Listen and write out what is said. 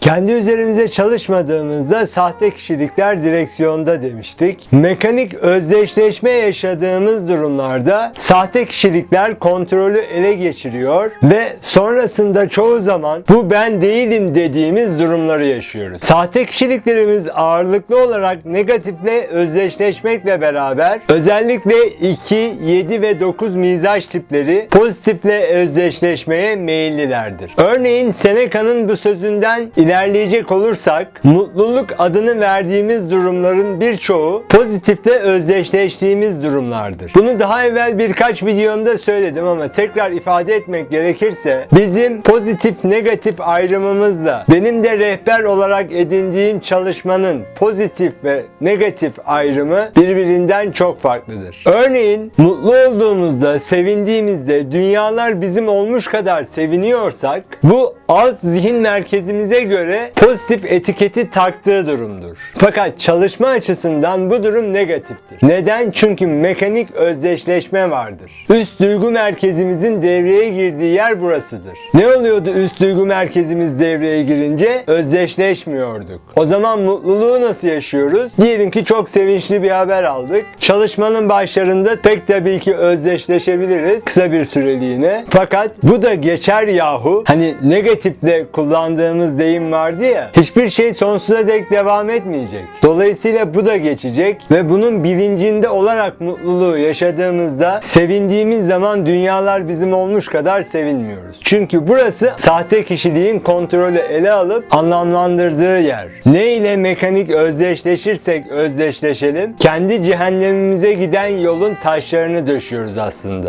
Kendi üzerimize çalışmadığımızda sahte kişilikler direksiyonda demiştik. Mekanik özdeşleşme yaşadığımız durumlarda sahte kişilikler kontrolü ele geçiriyor ve sonrasında çoğu zaman bu ben değilim dediğimiz durumları yaşıyoruz. Sahte kişiliklerimiz ağırlıklı olarak negatifle özdeşleşmekle beraber özellikle 2, 7 ve 9 mizaç tipleri pozitifle özdeşleşmeye meyillilerdir. Örneğin Seneca'nın bu sözünden ilerleyecek olursak mutluluk adını verdiğimiz durumların birçoğu pozitifle özdeşleştiğimiz durumlardır. Bunu daha evvel birkaç videomda söyledim ama tekrar ifade etmek gerekirse bizim pozitif negatif ayrımımızla benim de rehber olarak edindiğim çalışmanın pozitif ve negatif ayrımı birbirinden çok farklıdır. Örneğin mutlu olduğumuzda, sevindiğimizde dünyalar bizim olmuş kadar seviniyorsak bu alt zihin merkezimize göre pozitif etiketi taktığı durumdur. Fakat çalışma açısından bu durum negatiftir. Neden? Çünkü mekanik özdeşleşme vardır. Üst duygu merkezimizin devreye girdiği yer burasıdır. Ne oluyordu üst duygu merkezimiz devreye girince? Özdeşleşmiyorduk. O zaman mutluluğu nasıl yaşıyoruz? Diyelim ki çok sevinçli bir haber aldık. Çalışmanın başlarında pek tabii ki özdeşleşebiliriz kısa bir süreliğine. Fakat bu da geçer yahu. Hani negatifle kullandığımız deyim vardı ya. Hiçbir şey sonsuza dek devam etmeyecek. Dolayısıyla bu da geçecek ve bunun bilincinde olarak mutluluğu yaşadığımızda sevindiğimiz zaman dünyalar bizim olmuş kadar sevinmiyoruz. Çünkü burası sahte kişiliğin kontrolü ele alıp anlamlandırdığı yer. Ne ile mekanik özdeşleşirsek özdeşleşelim kendi cehennemimize giden yolun taşlarını döşüyoruz aslında.